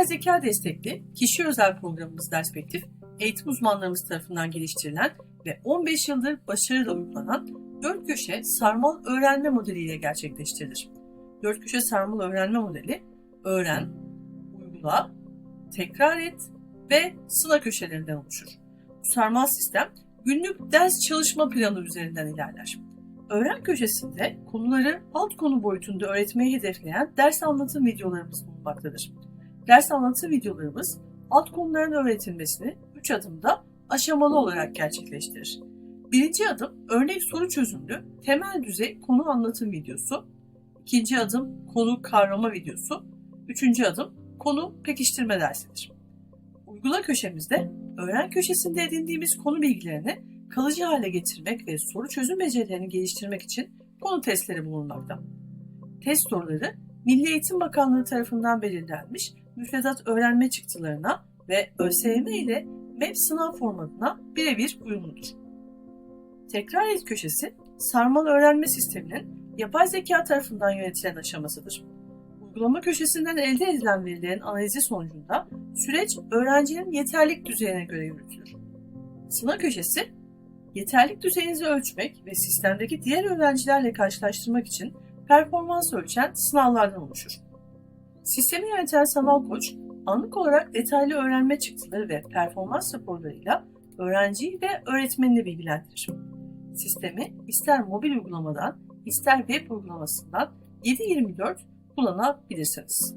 Yapay zeka destekli kişi özel programımız Perspektif, eğitim uzmanlarımız tarafından geliştirilen ve 15 yıldır başarıyla uygulanan dört köşe sarmal öğrenme modeliyle gerçekleştirilir. Dört köşe sarmal öğrenme modeli, öğren, uygula, tekrar et ve sınav köşelerinden oluşur. Bu sarmal sistem günlük ders çalışma planı üzerinden ilerler. Öğren köşesinde konuları alt konu boyutunda öğretmeyi hedefleyen ders anlatım videolarımız bulunmaktadır. Ders anlatım videolarımız alt konuların öğretilmesini 3 adımda aşamalı olarak gerçekleştirir. Birinci adım örnek soru çözümlü temel düzey konu anlatım videosu. İkinci adım konu kavrama videosu. Üçüncü adım konu pekiştirme dersidir. Uygula köşemizde öğren köşesinde edindiğimiz konu bilgilerini kalıcı hale getirmek ve soru çözüm becerilerini geliştirmek için konu testleri bulunmakta. Test soruları Milli Eğitim Bakanlığı tarafından belirlenmiş müfredat öğrenme çıktılarına ve ÖSYM ile MEP sınav formatına birebir uyumludur. Tekrar et köşesi, sarmal öğrenme sisteminin yapay zeka tarafından yönetilen aşamasıdır. Uygulama köşesinden elde edilen verilerin analizi sonucunda süreç öğrencinin yeterlik düzeyine göre yürütülür. Sınav köşesi, yeterlik düzeyinizi ölçmek ve sistemdeki diğer öğrencilerle karşılaştırmak için performans ölçen sınavlardan oluşur. Sistemi yöneten sanal koç, anlık olarak detaylı öğrenme çıktıları ve performans raporlarıyla öğrenciyi ve öğretmenini bilgilendirir. Sistemi ister mobil uygulamadan, ister web uygulamasından 7/24 kullanabilirsiniz.